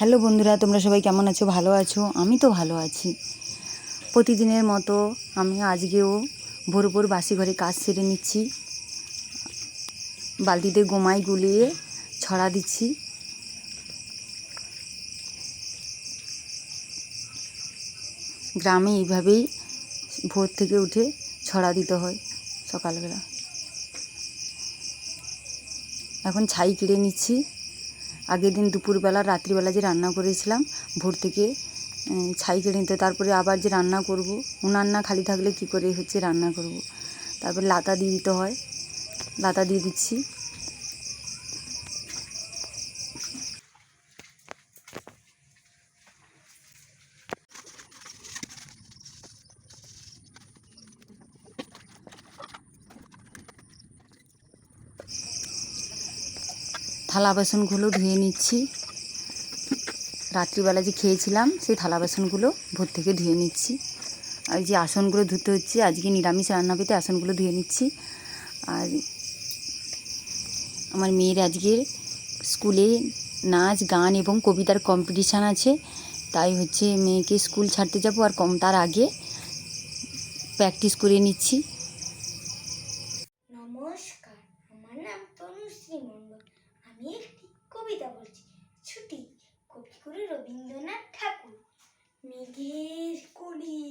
Hello বন্ধুরা, তোমরা সবাই কেমন আছো? ভালো আছো? আমি তো ভালো আছি। প্রতিদিনের মতো আমি আজকেও ভোর ভোর বাসি ঘরে কাজ সেরে নিচ্ছি। বালতিতে গোমাই গুলিয়ে ছড়া দিচ্ছি। গ্রামে এইভাবেই ভোর থেকে উঠে ছড়া দিতে হয় সকালবেলা। এখন ছাই কেড়ে নিচ্ছি। আগের দিন দুপুরবেলা, রাত্রিবেলা যে রান্না করেছিলাম, ভোর থেকে ছাই কেড়ে নিতে, তারপরে আবার যে রান্না করব, উনান না খালি থাকলে কি করে হচ্ছে রান্না করব? তারপর লাতা দিয়ে দিতে হয়, লাতা দিয়ে দিচ্ছি। থালা বাসনগুলো ধুয়ে নিচ্ছি। রাত্রিবেলা যে খেয়েছিলাম, সেই থালা বাসনগুলো ভোর থেকে ধুয়ে নিচ্ছি। আর যে আসনগুলো ধুতে হচ্ছে, আজকে নিরামিষ রান্না পেতে আসনগুলো ধুয়ে নিচ্ছি। আর আমার মেয়ের আজকে স্কুলে নাচ, গান এবং কবিতার কম্পিটিশান আছে। তাই হচ্ছে মেয়েকে স্কুল ছাড়তে যাব আর কম তার আগে প্র্যাকটিস করে নিচ্ছি নমস্কার আমার নাম তনুশ্রী মণ্ডল আমি একটি কবিতা বলছি ছুটি কবিগুরু রবীন্দ্রনাথ ঠাকুর মেঘের কলি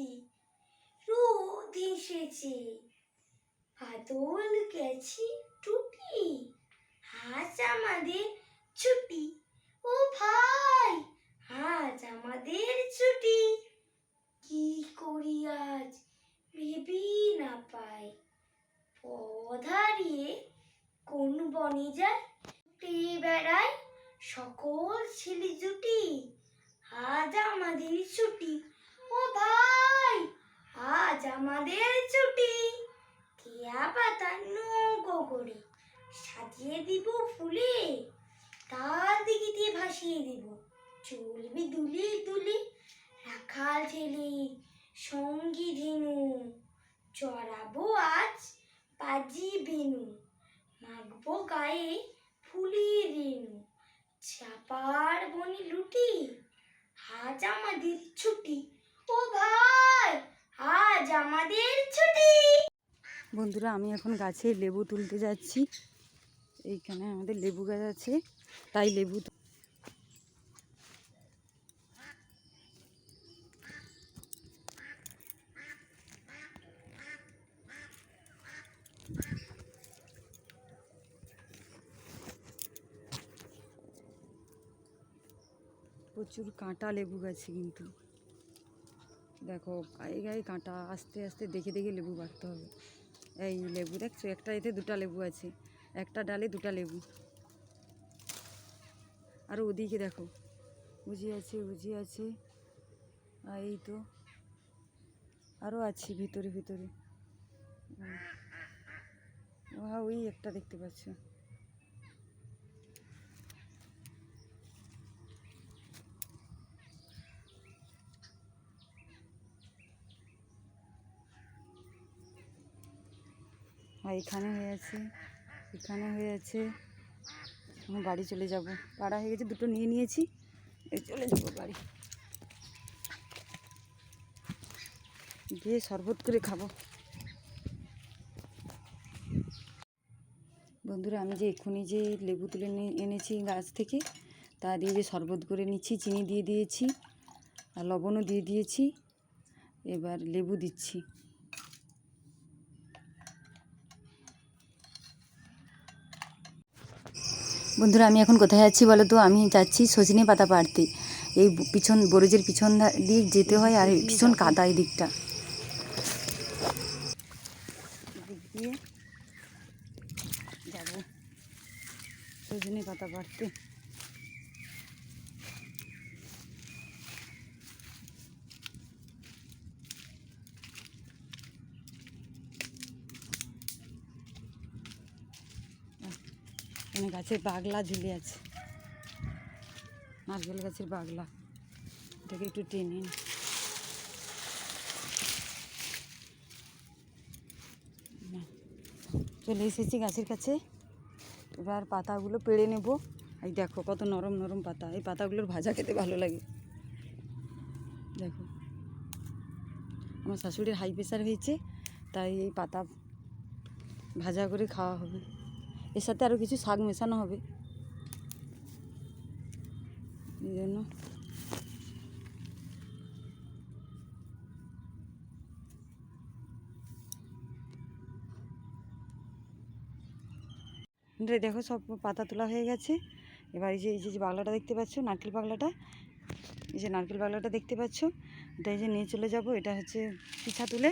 রোদ এসেছে বাদল গেছি টুটি আজ আমাদের ছুটি ও ভাই আজ আমাদের ছুটি কি করি আজ ভেবেই না পাই পথ হারিয়ে কোন বনে যায়। বেড়ায় সকল ছেলে জুটি। আজ আমাদের ছুটি। ও ভাই, আজ আমাদের ছুটি। কেয়া পাতা নৌকো করে সাজিয়ে দিব ফুলে। তার দিকে ভাসিয়ে দিব। চলবি দুলি দুলি রাখাল ছেলে সঙ্গী ধেনু। চড়াবো আজ বাজি বেনু। মাখবো গায়ে ফুলের রেনু চাপার বনি লুটি, আজ আমাদের ছুটি। ও ভাই, আজ আমাদের ছুটি। বন্ধুরা, আমি এখন গাছে লেবু তুলতে যাচ্ছি। এইখানে আমাদের লেবু গাছ আছে, তাই লেবু প্রচুর কাঁটা লেবু গাছে কিন্তু। দেখো, গায়ে গায়ে কাঁটা, আস্তে আস্তে দেখে দেখে লেবু বাড়তে হবে। এই লেবু দেখছ? একটা এতে দুটা লেবু আছে। একটা ডালে দুটা লেবু। আর ওদিকে দেখো উজি আছে উজি আছে। আর এই তো আরও আছে ভিতরে ভিতরে। ওই একটা দেখতে পাচ্ছ। এখানে হয়ে আছে, এখানে হয়ে আছে। এখন বাড়ি চলে যাব। পাড়া হয়ে গেছে, দুটো নিয়ে নিয়েছি। চলে যাব বাড়ি। গিয়ে শরবত করে খাব। বন্ধুরা, আমি যে এক্ষুনি যে লেবু তুলে এনেছি গাছ থেকে, তা দিয়ে যে শরবত করে নিচ্ছি, চিনি দিয়ে দিয়েছি, আর লবণও দিয়ে দিয়েছি। এবার লেবু দিচ্ছি। বন্ধুরা, আমি এখন কোথায় যাচ্ছি বলো তো? আমি যাচ্ছি সজনে পাতা পাড়তে। এই পিছন, বরজের পিছন দিক যেতে হয় আর ভীষণ কাদা এই দিকটা। সজনে পাতা পাড়তে। গাছের বাগলা ঝুলে আছে। নারকেল গাছের বাগলা। এটাকে একটু টেনে। চলে এসেছি গাছের কাছে। এবার পাতাগুলো পেড়ে নেব। এই দেখো কত নরম নরম পাতা। এই পাতাগুলোর ভাজা খেতে ভালো লাগে। দেখো। আমার শাশুড়ির হাই প্রেশার হয়েছে, তাই এই পাতা ভাজা করে খাওয়া হবে। এর সাথে আরও কিছু শাক মেশানো হবে। এই জন্য। দেখো সব পাতা তোলা হয়ে গেছে। এবার এই যে এই যে বাগলাটা দেখতে পাচ্ছ, নারকেল পাগলাটা এই যে নারকেল পাগলাটা দেখতে পাচ্ছ। এটা এই যে নিয়ে চলে যাব, এটা হচ্ছে পিছা তুলে।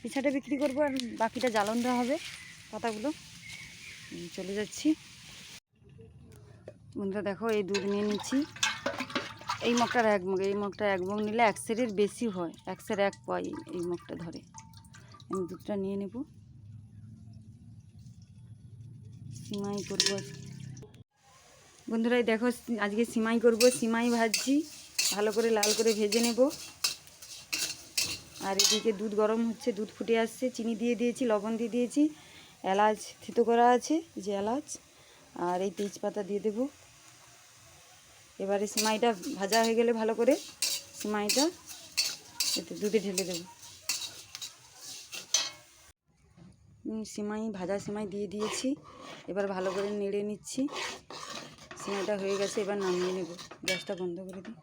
পিছাটা বিক্রি করব আর বাকিটা জ্বালন দেওয়া হবে পাতাগুলো। চলে যাচ্ছি। বন্ধুরা দেখো, এই দুধ নিয়ে নিচ্ছি। এই মগটার এক মগ, এই মগটা এক মগ নিলে এক সেরের বেশি হয়, এক সের এক পয় এই মগটা ধরে। আমি দুধটা নিয়ে নেব। সিমাই করব। বন্ধুরা দেখো আজকে সিমাই করব, সিমাই ভাজছি। ভালো করে লাল করে ভেজে নেব। আর এদিকে দুধ গরম হচ্ছে, দুধ ফুটে আসছে। চিনি দিয়ে দিয়েছি, লবণ দিয়ে দিয়েছি। এলাচ, থিতো করা আছে যে এলাচ, আর এই তেজপাতা দিয়ে দেব। এবারে সিমাইটা ভাজা হয়ে গেলে ভালো করে সিমাইটা এতে দুধে ঢেলে দেবো। সিমাই, ভাজা সিমাই দিয়ে দিয়েছি। এবার ভালো করে নেড়ে নিচ্ছি। সিমাইটা হয়ে গেছে, এবার নামিয়ে নেব। গ্যাসটা বন্ধ করে দিই।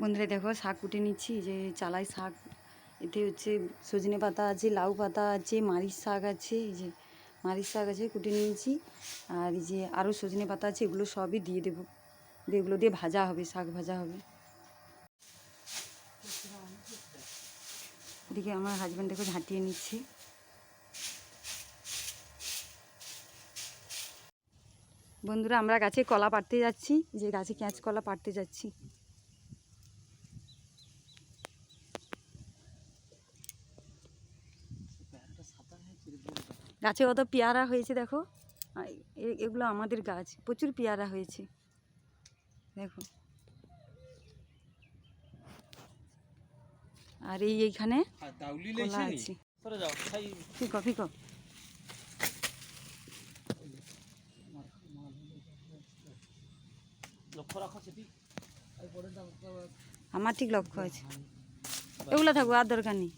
বন্ধুরা, দেখো শাক কুটে নিচ্ছি যে চালাই শাক। এতে হচ্ছে সজনে পাতা আছে, লাউ পাতা আছে, মারিচ শাক আছে, এই যে মারিচ শাক আছে কুটে নিয়েছি। আর এই যে আরও সজনে পাতা আছে, এগুলো সবই দিয়ে দেবো। দিয়ে এগুলো দিয়ে ভাজা হবে, শাক ভাজা হবে। এদিকে আমার হাজব্যান্ড দেখো ঝাঁটিয়ে নিচ্ছে। বন্ধুরা, আমরা গাছে কলা পাড়তে যাচ্ছি, যে গাছে ক্যাঁচ কলা পাড়তে যাচ্ছি। গাছে কত পেয়ারা হয়েছে দেখো। এগুলো আমাদের গাছ প্রচুর পেয়ারা হয়েছে। দেখো। আর এই এইখানে ফিকো ফিকো। আমার ঠিক লক্ষ্য আছে। এগুলো থাকব আর দরকার নেই।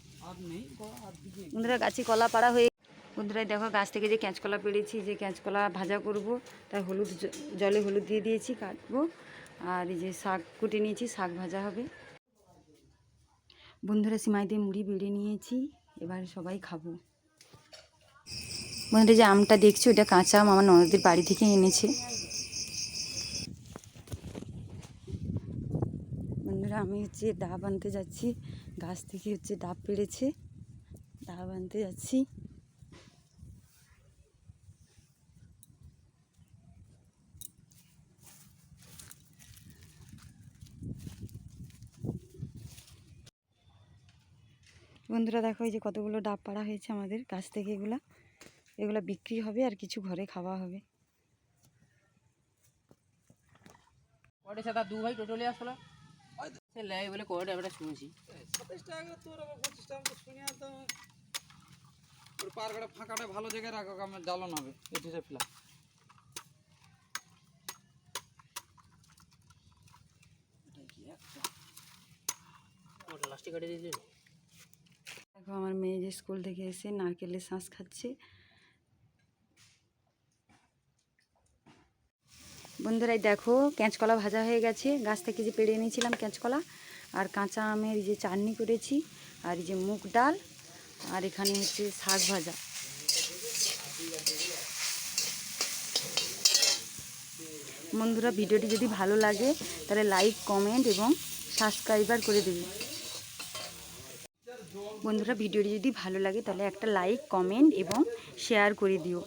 বন্ধুরা গাছে কলা পাড়া হয়ে বন্ধুরা দেখো গাছ থেকে যে ক্যাঁচকলা পেড়েছি যে ক্যাঁচকলা ভাজা করব, তার হলুদ জলে হলুদ দিয়ে দিয়েছি, কাটবো। আর এই যে শাক কুটে নিয়েছি, শাক ভাজা হবে। বন্ধুরা, সিমাই দিয়ে মুড়ি বেড়ে নিয়েছি, এবার সবাই খাব। বন্ধুরা যে আমটা দেখছ, এটা কাঁচা আম, আমার ননদের বাড়ি থেকে এনেছে। বন্ধুরা, আমি হচ্ছে ডাব আনতে যাচ্ছি, গাছ থেকে হচ্ছে ডাব পেড়েছে ডাব আনতে যাচ্ছি। বন্ধুরা দেখো এই যে কতগুলো ডাব পাড়া হয়েছে আমাদের গাছ থেকে এগুলা। এগুলা বিক্রি হবে আর কিছু ঘরে খাওয়া হবে। দু ভাই টোটালি আসলো। বলে কটে আমরা শুনছি। সাতাশ টাকা তোর আবার পঁচিশ টাকা তো শুনে তো ওর পার্কটা ফাঁকাটা ভালো জায়গায় রাখো আমার জ্বালন হবে। এটিতে ফেলা। লাস্টে কাটে দিয়েছিল? দেখো আমার মেয়ে যে স্কুল থেকে এসে নারকেলের শাঁস খাচ্ছে। বন্ধুরাই দেখো ক্যাঁচকলা ভাজা হয়ে গেছে। গাছ থেকে যে পেড়ে নিয়েছিলাম ক্যাঁচকলা আর কাঁচা আমের যে চাটনি করেছি আর এই যে মুগ ডাল আর এখানে হচ্ছে শাক ভাজা। বন্ধুরা, ভিডিওটি যদি ভালো লাগে তাহলে লাইক, কমেন্ট এবং সাবস্ক্রাইবার করে দেবে। বন্ধুরা ভিডিওটি যদি ভালো লাগে তাহলে একটা লাইক, কমেন্ট এবং শেয়ার করে দিও।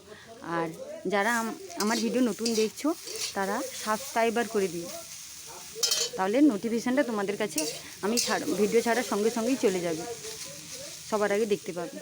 আর যারা আমার ভিডিও নতুন দেখছ, তারা সাবস্ক্রাইবার করে দিও। তাহলে নোটিফিকেশানটা তোমাদের কাছে আমি ভিডিও ছাড়ার সঙ্গে সঙ্গেই চলে যাবে। সবার আগে দেখতে পাবে।